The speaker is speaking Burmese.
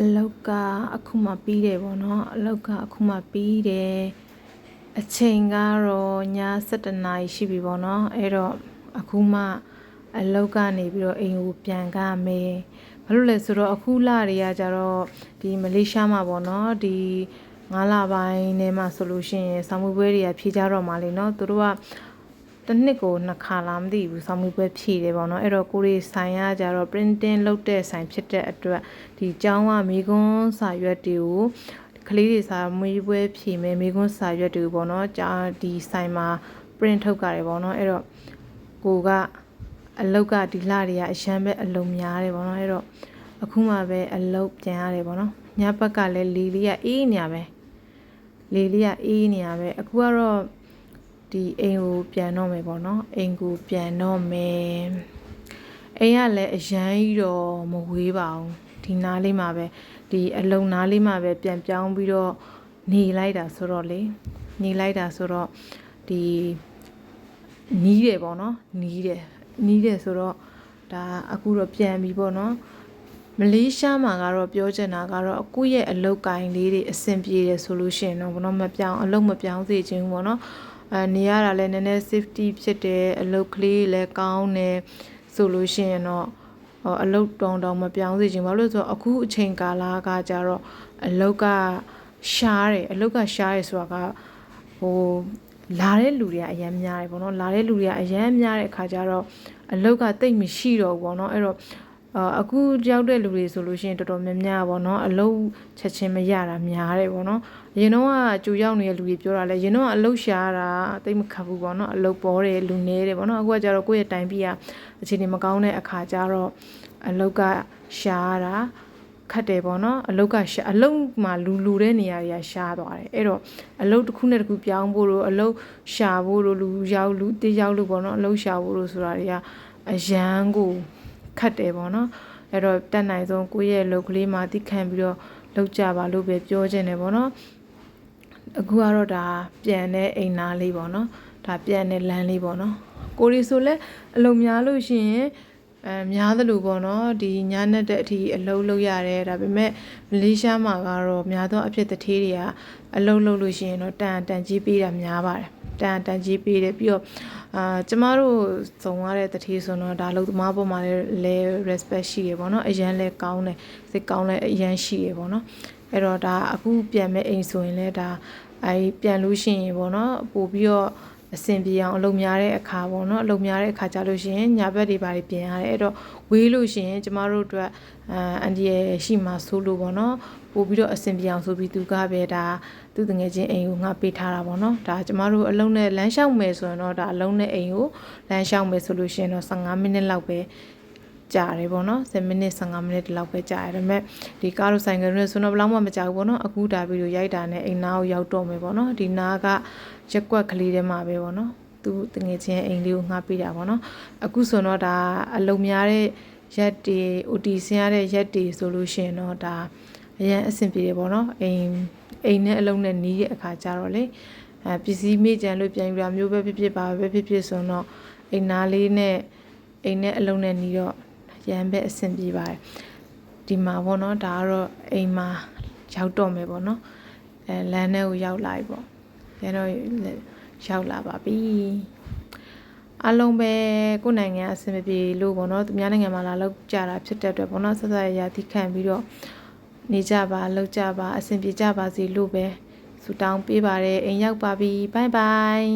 အလောက်ကအခုမှပြီးတယ်ပေါ့နော်အလောက်ကအခုမှပြီးတယ်အချိန်ကတော့ည7:00နာရီရှိပြီပေါ့နော်အဲ့တော့အခုမှအလောက်ကနေပြီးတော့အိမ်ကိုပြန်ကမယ်ဘာလို့လဲဆိုတော့အခုလတွေကကြတော့ဒီမလေးရှားမှာပေါ့နော်ဒီ9လပိုင်းထဲမှာဆိုလို့ရှိရင်ဆောင်းမွေးပွဲတွေကဖြေကြတော့မှလေနော်သူတို့က တစ်နှစ်ကိုနှစ်ခါလားမသိဘူးဆောင်းမွေးပွဲဖြည့်တယ်ပေါ့နော်အဲ့တော့ကိုရီဆိုင်ရကြတော့ printing လုပ်တဲ့ဆိုင်ဖြစ်တဲ့အတွက်ဒီကျောင်းကမိကွန်းစာရွက်တွေကိုကလေးတွေစာမွေးပွဲဖြည့်မယ်မိကွန်းစာရွက်တွေကိုပေါ့နော်ကြာဒီဆိုင်မှာ print ထုတ်ကြတယ်ပေါ့နော်အဲ့တော့ကိုကအလုတ်ကဒီလတွေကအရန်ပဲအလုံးများတယ်ပေါ့နော်အဲ့တော့အခုမှပဲအလုတ်ပြန်ရတယ်ပေါ့နော်ညဘက်ကလည်းလီလေးကအေးနေရပဲလီလေးကအေးနေရပဲအခုကတော့ ဒီအိမ်ကိုပြန်တော့မယ်ပေါ့နော်အိမ်ကိုပြန်တော့မယ်အိမ်ကလည်းအရန်ကြီးတော့မဝေးပါဘူးဒီနားလေးမှာပဲဒီအလုံနားလေးမှာပဲပြန်ပြောင်းပြီးတော့နေလိုက်တာဆိုတော့လေနေလိုက်တာဆိုတော့ဒီနီးတယ်ပေါ့နော်နီးတယ်နီးတယ်ဆိုတော့ဒါအခုတော့ပြန်ပြီပေါ့နော်မလေးရှားမှာကတော့ပြောချင်တာကတော့အခုရဲ့အလုတ်ကိုင်းလေးတွေအဆင်ပြေတယ်ဆိုလို့ရှိရင်တော့ဘောနော်မပြောင်းအလုတ်မပြောင်းစေချင်ဘူးပေါ့နော် အဲနေရတာလည်းနည်းနည်း safety ဖြစ်တယ်အလုတ်ကလေးလည်းကောင်းတယ်ဆိုလို့ရှိရင်တော့ဟောအလုတ်တောင်တောင်မပြောင်းစေချင်ဘာလို့လဲဆိုတော့အခုအချိန်ကာလကကြတော့အလုတ်ကရှားတယ်အလုတ်ကရှားတယ်ဆိုတာကဟိုလာတဲ့လူတွေကအများများတယ်ပေါ့နော်လာတဲ့လူတွေကအများများတဲ့အခါကျတော့အလုတ်ကတိတ်မရှိတော့ဘူးပေါ့နော်အဲ့တော့ အာအခုရောက်တဲ့လူတွေဆိုလို့ရှိရင်တော်တော်များများပေါ့နော်အလုံးချက်ချင်းမရတာများတယ်ပေါ့နော်အရင်တော့ကကြူရောက်နေတဲ့လူတွေပြောတာလဲရင်တော့အလုံးရှားတာတိတ်မခတ်ဘူးပေါ့နော်အလုံးပေါ်တယ်လူနေတယ်ပေါ့နော်အခုကကြတော့ကိုယ့်ရဲ့တိုင်ပြီးကအခြေအနေမကောင်းတဲ့အခါကျတော့အလုံးကရှားတာခတ်တယ်ပေါ့နော်အလုတ်ကရှာအလုတ်မှာလူလူတဲ့နေရာတွေကရှားသွားတယ်အဲ့တော့အလုတ်တစ်ခုနဲ့တစ်ခုပြောင်းဖို့လို့အလုတ်ရှာဖို့လို့လူရောက်လူတေးရောက်လို့ပေါ့နော်အလုတ်ရှာဖို့လို့ဆိုတာတွေကအရန်ကို ခတ်တယ်ပေါ့နော်အဲ့တော့တက်နိုင်ဆုံးကိုယ့်ရဲ့လုတ်ကလေးမှာတိခံပြီးတော့လောက်ကြပါလို့ပဲပြောချင်တယ်ပေါ့နော်အခုကတော့ဒါပြန်တဲ့အိမ်သားလေးပေါ့နော်ဒါပြန်တဲ့လမ်းလေးပေါ့နော်ကိုရီဆိုလဲအလုံများလို့ရှိရင်အဲများသလိုပေါ့နော်ဒီညနေတဲ့အထိအလုံးလုံးရတယ်ဒါပေမဲ့မလေးရှားမှာကတော့များသောအဖြစ်တထေးတွေကအလုံးလုံးလို့ရှိရင်တော့တန်တန်ကြီးပေးတာများပါတယ်တန်တန်ကြီးပေးတယ်ပြီးတော့ အာကျမတို့ဇုံရတဲ့တထေးဆိုတော့ဒါလုံသမားပေါ်မှာလည်းလဲ respect ရှိရပေါ့နော်အရန်လဲကောင်းတယ်စိတ်ကောင်းလဲအရန်ရှိရပေါ့နော်အဲ့တော့ဒါအခုပြန်မဲ့အိမ်ဆိုရင်လဲဒါအဲပြန်လို့ရှိရင်ပေါ့နော်ပို့ပြီးတော့ အဆင်ပြေအောင်အလုပ်များတဲ့အခါပေါ့နော်အလုပ်များတဲ့အခါကြလို့ရှိရင်ညာဘက်တွေပါတွေပြင်ရတယ်အဲ့တော့ဝေးလို့ရှိရင်ကျမတို့အတွက်အန်အန်ဒီရဲ့ရှိမှဆိုလို့ပေါ့နော်ပို့ပြီးတော့အဆင်ပြေအောင်ဆိုပြီးသူကပဲဒါသူတငယ်ချင်းအိမ်ကိုငါပေးထားတာပေါ့နော်ဒါကျမတို့အလုံးနဲ့လမ်းလျှောက်မယ်ဆိုရင်တော့ဒါအလုံးနဲ့အိမ်ကိုလမ်းလျှောက်မယ်ဆိုလို့ရှိရင်တော့15မိနစ်လောက်ပဲ ကြာတယ်ပေါ့နော်10မိနစ်15မိနစ်လောက်ပဲကြာရတယ်ဒါပေမဲ့ဒီကားတို့ဆိုင်ကတွေဆိုတော့ဘယ်လောက်မှမကြာဘူးပေါ့နော်အခုဒါဗီဒီယိုရိုက်တာနဲ့အိမ်နာကိုရောက်တော့မယ်ပေါ့နော်ဒီနာကရက်ကွက်ကလေးထဲမှာပဲပေါ့နော်သူတငယ်ချင်းအိမ်လေးကိုငှားပေးတာပေါ့နော်အခုဆိုတော့ဒါအလုံများတဲ့ရက်တွေ OT ဆင်းရတဲ့ရက်တွေဆိုလို့ရှိရင်တော့ဒါအရင်အဆင်ပြေတယ်ပေါ့နော်အိမ်အိမ်နဲ့အလုံးနဲ့နီးတဲ့အခါကျတော့လေအဲပစ္စည်းမိကြံလို့ပြန်ယူတာမျိုးပဲဖြစ်ဖြစ်ပါပဲဖြစ်ဖြစ်ဆိုတော့အိမ်နာလေးနဲ့အိမ်နဲ့အလုံးနဲ့နီးတော့ ရမ်းပဲအဆင်ပြေပါတယ်ဒီမှာပေါ့နော်ဒါကတော့အိမ်မှာရောက်တော့မယ်ပေါ့နော်အဲလမ်းထဲကိုရောက်လာပြီပေါ့ကျတော့ရောက်လာပါပြီအလုံးပဲကိုယ်နိုင်ငံအဆင်မပြေလို့ပေါ့နော်သူများနိုင်ငံမှာလာလောက်ကြတာဖြစ်တဲ့အတွက်ပေါ့နော်ဆက်ဆက်ရရသီးခံပြီးတော့နေကြပါလောက်ကြပါအဆင်ပြေကြပါစေလို့ပဲဆုတောင်းပေးပါတယ်အိမ်ရောက်ပါပြီဘိုင်ဘိုင်